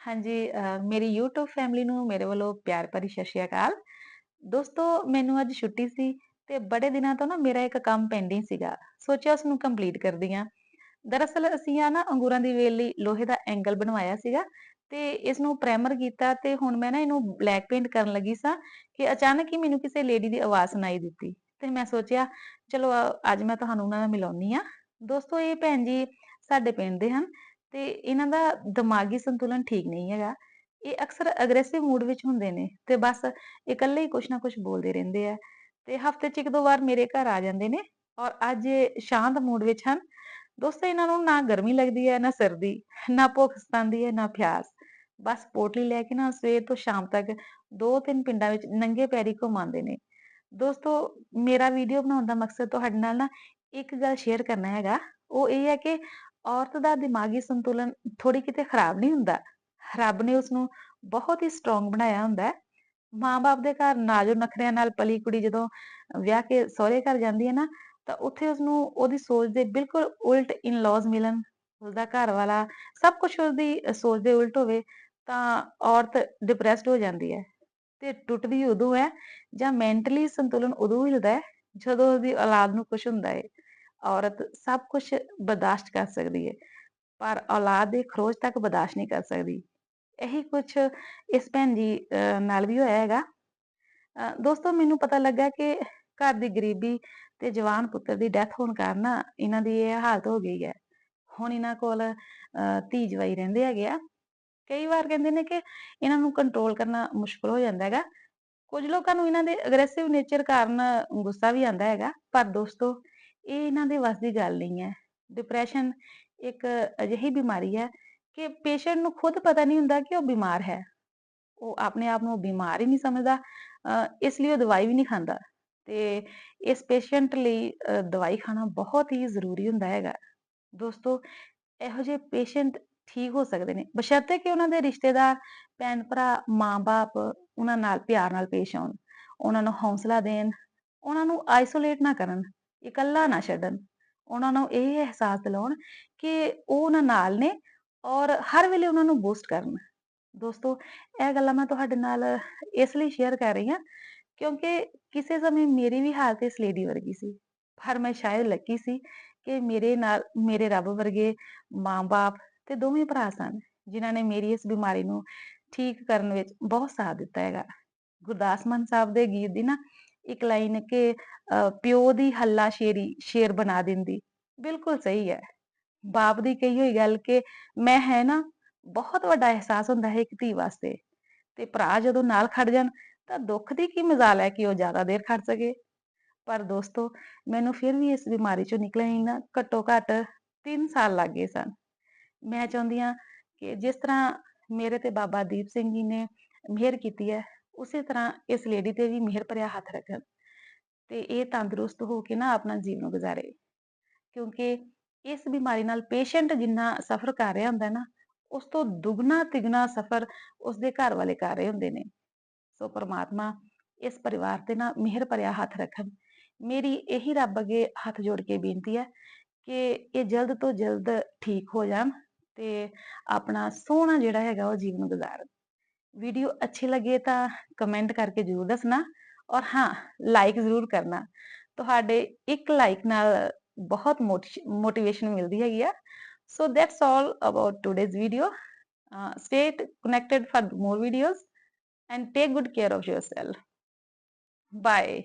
ਹਾਂਜੀ ਅ, ਮੇਰੀ YouTube family ਨੂੰ ਮੇਰੇ ਵੱਲੋਂ ਪਿਆਰ ਭਰੀ ਸਤਿ ਸ਼੍ਰੀ ਅਕਾਲ। ਦੋਸਤੋ ਮੈਨੂੰ ਅੱਜ ਛੁੱਟੀ ਸੀ ਤੇ ਬੜੇ ਦਿਨਾਂ ਤੋਂ ਨਾ ਮੇਰਾ ਇੱਕ ਕੰਮ ਪੈਂਡਿੰਗ ਸੀਗਾ। ਸੋਚਿਆ ਉਸ ਨੂੰ ਕੰਪਲੀਟ ਕਰਦੀ ਹਾਂ। ਦਰਅਸਲ ਅਸੀਂ ਆ ਨਾ ਅੰਗੂਰਾਂ ਦੀ ਵੇਲ ਲਈ ਲੋਹੇ ਦਾ ਐਂਗਲ ਬਣਵਾਇਆ ਸੀਗਾ ਤੇ ਇਸ ਨੂੰ ਪ੍ਰਾਈਮਰ ਕੀਤਾ ਤੇ ਹੁਣ ਮੈਂ ਨਾ ਇਹਨੂੰ ਬਲੈਕ ਪੇਂਟ ਕਰਨ ਲੱਗੀ ਸਾਂ ਕਿ ਅਚਾਨਕ ਹੀ ਮੈਨੂੰ ਕਿਸੇ ਲੇਡੀ ਦੀ ਆਵਾਜ਼ ਸੁਣਾਈ ਦਿੱਤੀ ਤੇ ਮੈਂ ਸੋਚਿਆ ਚਲੋ ਅ, ਅੱਜ ਮੈਂ ਤੁਹਾਨੂੰ ਉਹਨਾਂ ਨਾਲ ਮਿਲਾਉਣੀ ਆ। ਦੋਸਤੋ ਇਹ ਭੈਣ ਜੀ ਸਾਡੇ ਪਿੰਡ ਦੇ ਹਨ ਤੇ ਇਹਨਾਂ ਦਾ ਦਿਮਾਗੀ ਸੰਤੁਲਨ ਠੀਕ ਨਹੀਂ ਹੈਗਾ। ਇਹ ਅਕਸਰ ਅਗਰੈਸਿਵ ਮੂਡ ਵਿੱਚ ਹੁੰਦੇ ਨੇ ਤੇ ਬਸ ਇਕੱਲੇ ਹੀ ਕੁਛ ਨਾ ਕੁਛ ਬੋਲਦੇ ਰਹਿੰਦੇ ਆ ਤੇ ਹਫ਼ਤੇ 'ਚ ਇੱਕ ਦੋ ਵਾਰ ਮੇਰੇ ਘਰ ਆ ਜਾਂਦੇ ਨੇ ਔਰ ਅੱਜ ਇਹ ਸ਼ਾਂਤ ਮੂਡ ਵਿੱਚ ਹਨ। ਦੋਸਤੋ ਇਹਨਾਂ ਨੂੰ ਨਾ ਗਰਮੀ ਲੱਗਦੀ ਹੈ, ਨਾ ਸਰਦੀ, ਨਾ ਭੁੱਖ ਸਤਾਉਂਦੀ ਹੈ, ਨਾ ਪਿਆਸ। ਬਸ ਪੋਟਲੀ ਲੈ ਕੇ ਨਾ ਸਵੇਰ ਤੋਂ ਸ਼ਾਮ ਤੱਕ 2-3 ਪਿੰਡਾਂ ਵਿੱਚ ਨੰਗੇ ਪੈਰੀ ਘੁੰਮਾਉਂਦੇ ਨੇ। ਦੋਸਤੋ ਮੇਰਾ ਵੀਡੀਓ ਬਣਾਉਣ ਦਾ ਮਕਸਦ ਤੁਹਾਡੇ ਨਾਲ ਨਾ ਇੱਕ ਗੱਲ ਸ਼ੇਅਰ ਕਰਨਾ ਹੈਗਾ। ਉਹ ਇਹ ਹੈ ਕਿ ਔਰਤ ਦਾ ਦਿਮਾਗੀ ਸੰਤੁਲਨ ਥੋੜੀ ਕਿਤੇ ਖਰਾਬ ਨਹੀਂ ਹੁੰਦਾ। ਰੱਬ ਨੇ ਉਸਨੂੰ ਬਹੁਤ ਹੀ ਸਟਰੋਂਗ ਬਣਾਇਆ ਹੁੰਦਾ ਮਾਂ-ਬਾਪ ਦੇ ਘਰ ਨਾਜ਼ੋ ਨਖਰਿਆਂ ਨਾਲ ਪਲੀ ਕੁੜੀ ਜਦੋਂ ਵਿਆਹ ਕੇ ਸਹੁਰੇ ਘਰ ਜਾਂਦੀ ਹੈ ਨਾ, ਤਾਂ ਉੱਥੇ ਉਸਨੂੰ ਉਹਦੀ ਸੋਚ ਦੇ ਬਿਲਕੁਲ ਉਲਟ ਇਨ-ਲॉज ਮਿਲਣ, ਉਸਦਾ ਘਰ ਵਾਲਾ ਸਭ ਕੁਝ ਉਹਦੀ ਸੋਚ ਦੇ ਉਲਟ ਹੋਵੇ, ਤਾਂ ਔਰਤ ਡਿਪਰੈਸਡ ਹੋ ਜਾਂਦੀ ਹੈ ਤੇ ਟੁੱਟਦੀ ਉਦੋਂ ਹੈ ਜਾਂ ਮੈਂਟਲੀ ਸੰਤੁਲਨ ਉਦੋਂ ਹਿਲਦਾ ਹੈ ਜਦੋਂ ਉਹਦੀ ਔਲਾਦ ਨੂੰ ਕੁਝ ਹੁੰਦਾ ਹੈ। ਔਰਤ ਸਭ ਕੁਝ ਬਰਦਾਸ਼ਤ ਕਰ ਸਕਦੀ ਹੈ, ਪਰ ਔਲਾਦ ਦੇ ਖਰੋਜ ਤੱਕ ਬਰਦਾਸ਼ਤ ਨਹੀਂ ਕਰ ਸਕਦੀ। ਇਹੀ ਕੁਛ ਇਸ ਭੈਣ ਜੀ ਨਾਲ ਵੀ ਹੋਇਆ ਹੈਗਾ। ਦੋਸਤੋ ਮੈਨੂੰ ਪਤਾ ਲੱਗਾ ਕਿ ਘਰ ਦੀ ਗਰੀਬੀ ਤੇ ਜਵਾਨ ਪੁੱਤਰ ਦੀ ਡੈਥ ਹੋਣ ਕਾਰਨ ਇਹਨਾਂ ਦੀ ਇਹ ਹਾਲਤ ਹੋ ਗਈ ਹੈ। ਹੁਣ ਇਹਨਾਂ ਕੋਲ ਅ, ਧੀ ਜਵਾਈ ਰਹਿੰਦੇ ਹੈਗੇ ਆ। ਕਈ ਵਾਰ ਕਹਿੰਦੇ ਨੇ ਕਿ ਇਹਨਾਂ ਨੂੰ ਕੰਟਰੋਲ ਕਰਨਾ ਮੁਸ਼ਕਲ ਹੋ ਜਾਂਦਾ ਹੈਗਾ। ਕੁਝ ਲੋਕਾਂ ਨੂੰ ਇਹਨਾਂ ਦੇ ਅਗਰੈਸਿਵ ਨੇਚਰ ਕਾਰਨ ਗੁੱਸਾ ਵੀ ਆਉਂਦਾ ਹੈਗਾ, ਪਰ ਦੋਸਤੋ ਇਹ ਇਹਨਾਂ ਦੇ ਵੱਸ ਦੀ ਗੱਲ ਨਹੀਂ ਹੈ। ਡਿਪਰੈਸ਼ਨ ਇੱਕ ਅਜਿਹੀ ਬਿਮਾਰੀ ਹੈ ਕਿ ਪੇਸ਼ੈਂਟ ਨੂੰ ਖੁਦ ਪਤਾ ਨਹੀਂ ਹੁੰਦਾ ਕਿ ਉਹ ਬਿਮਾਰ ਹੈ। ਉਹ ਆਪਣੇ ਆਪ ਨੂੰ ਬਿਮਾਰ ਹੀ ਨਹੀਂ ਸਮਝਦਾ ਅ, ਇਸ ਲਈ ਉਹ ਦਵਾਈ ਵੀ ਨਹੀਂ ਖਾਂਦਾ ਤੇ ਇਸ ਪੇਸ਼ੈਂਟ ਲਈ ਦਵਾਈ ਖਾਣਾ ਬਹੁਤ ਹੀ ਜ਼ਰੂਰੀ ਹੁੰਦਾ ਹੈਗਾ। ਦੋਸਤੋ ਇਹੋ ਜਿਹੇ ਪੇਸ਼ੈਂਟ ਠੀਕ ਹੋ ਸਕਦੇ ਨੇ ਬਸ਼ਰਤੇ ਕਿ ਉਹਨਾਂ ਦੇ ਰਿਸ਼ਤੇਦਾਰ, ਭੈਣ-ਭਰਾ, ਮਾਂ-ਬਾਪ ਉਹਨਾਂ ਨਾਲ ਪਿਆਰ ਨਾਲ ਪੇਸ਼ ਆਉਣ, ਉਹਨਾਂ ਨੂੰ ਹੌਸਲਾ ਦੇਣ, ਉਹਨਾਂ ਨੂੰ ਆਈਸੋਲੇਟ ਨਾ ਕਰਨ, ਇਕੱਲਾ ਨਾ ਛੱਡਣ। ਉਹਨਾਂ ਨੂੰ ਇਹ ਅਹਿਸਾਸ ਦਿਲਾਉਣ ਕਿ ਉਹ ਉਹਨਾਂ ਨਾਲ ਨੇ ਔਰ ਹਰ ਵੇਲੇ ਉਹਨਾਂ ਨੂੰ ਬੂਸਟ ਕਰਨ। ਦੋਸਤੋ ਇਹ ਗੱਲਾਂ ਮੈਂ ਤੁਹਾਡੇ ਨਾਲ ਇਸ ਲਈ ਸ਼ੇਅਰ ਕਰ ਰਹੀ ਹਾਂ ਕਿਉਂਕਿ ਕਿਸੇ ਸਮੇਂ ਮੇਰੀ ਵੀ ਹਾਲਤ ਇਸ ਲੇਡੀ ਵਰਗੀ ਸੀ। ਪਰ ਮੈਂ ਸ਼ਾਇਦ ਲੱਕੀ ਸੀ ਕਿ ਮੇਰੇ ਨਾਲ ਮੇਰੇ ਰੱਬ ਵਰਗੇ ਮਾਂ-ਬਾਪ ਤੇ ਦੋਵੇਂ ਭਰਾ ਸਨ, ਜਿਨ੍ਹਾਂ ਨੇ ਮੇਰੀ ਇਸ ਬਿਮਾਰੀ ਨੂੰ ਠੀਕ ਕਰਨ ਵਿੱਚ ਬਹੁਤ ਸਾਥ ਦਿੱਤਾ ਹੈਗਾ। ਗੁਰਦਾਸ ਮਾਨ ਸਾਹਿਬ ਦੇ ਗੀਤ ਦੀ ਨਾ ਇੱਕ ਲਾਈਨ ਕਿ ਪਿਓ ਦੀ ਹੱਲਾਸ਼ੇਰੀ ਸ਼ੇਰ ਬਣਾ ਦਿੰਦੀ, ਬਿਲਕੁਲ ਸਹੀ ਹੈ। ਬਾਪ ਦੀ ਕਹੀ ਹੋਈ ਗੱਲ ਕਿ ਮੈਂ ਹੈ ਨਾ, ਬਹੁਤ ਵੱਡਾ ਅਹਿਸਾਸ ਹੁੰਦਾ ਹੈ ਇੱਕ ਧੀ ਵਾਸਤੇ ਤੇ ਭਰਾ ਜਦੋਂ ਨਾਲ ਖੜ ਜਾਣ ਤਾਂ ਦੁੱਖ ਦੀ ਕੀ ਮਜਾਲ ਹੈ ਕਿ ਉਹ ਜ਼ਿਆਦਾ ਦੇਰ ਖੜ ਸਕੇ। ਪਰ ਦੋਸਤੋ ਮੈਨੂੰ ਫਿਰ ਵੀ ਇਸ ਬਿਮਾਰੀ ਚੋਂ ਨਿਕਲਣ ਲਈ ਨਾ ਘੱਟੋ ਘੱਟ 3 ਸਾਲ ਲੱਗ ਗਏ ਸਨ। ਮੈਂ ਚਾਹੁੰਦੀ ਹਾਂ ਕਿ ਜਿਸ ਤਰ੍ਹਾਂ ਮੇਰੇ ਤੇ ਬਾਬਾ ਦੀਪ ਸਿੰਘ ਜੀ ਨੇ ਮਿਹਰ ਕੀਤੀ ਹੈ, ਉਸੇ ਤਰ੍ਹਾਂ ਇਸ ਲੇਡੀ ਤੇ ਵੀ ਮਿਹਰ ਭਰਿਆ ਹੱਥ ਰੱਖਣ ਤੇ ਇਹ ਤੰਦਰੁਸਤ ਹੋ ਕੇ ਨਾ ਆਪਣਾ ਜੀਵਨ ਗੁਜ਼ਾਰੇ ਕਿਉਂਕਿ ਇਸ ਬਿਮਾਰੀ ਨਾਲ ਪੇਸ਼ੈਂਟ ਜਿੰਨਾ ਸਫ਼ਰ ਕਰ ਰਿਹਾ ਹੁੰਦਾ ਨਾ, ਉਸ ਤੋਂ ਦੁੱਗਣਾ ਤਿਗਣਾ ਸਫ਼ਰ ਉਸਦੇ ਘਰ ਵਾਲੇ ਕਰ ਰਹੇ ਹੁੰਦੇ ਨੇ। ਸੋ ਪ੍ਰਮਾਤਮਾ ਇਸ ਪਰਿਵਾਰ ਤੇ ਨਾ ਮਿਹਰ ਭਰਿਆ ਹੱਥ ਰੱਖਣ। ਮੇਰੀ ਇਹੀ ਰੱਬ ਅੱਗੇ ਹੱਥ ਜੋੜ ਕੇ ਬੇਨਤੀ ਹੈ ਕਿ ਇਹ ਜਲਦ ਤੋਂ ਜਲਦ ਠੀਕ ਹੋ ਜਾਣ ਤੇ ਆਪਣਾ ਸੋਹਣਾ ਜਿਹੜਾ ਹੈਗਾ ਉਹ ਜੀਵਨ ਗੁਜ਼ਾਰਨ। ਵੀਡੀਓ ਅੱਛੀ ਲੱਗੇ ਤਾਂ ਕਮੈਂਟ ਕਰਕੇ ਜ਼ਰੂਰ ਦੱਸਣਾ ਔਰ ਹਾਂ ਲਾਈਕ ਜ਼ਰੂਰ ਕਰਨਾ। ਤੁਹਾਡੇ ਇੱਕ ਲਾਈਕ ਨਾਲ ਬਹੁਤ ਮੋਟੀਵੇਸ਼ਨ ਮਿਲਦੀ ਹੈਗੀ ਆ। So that's all about today's video. stay connected for more videos and take good care of yourself. Bye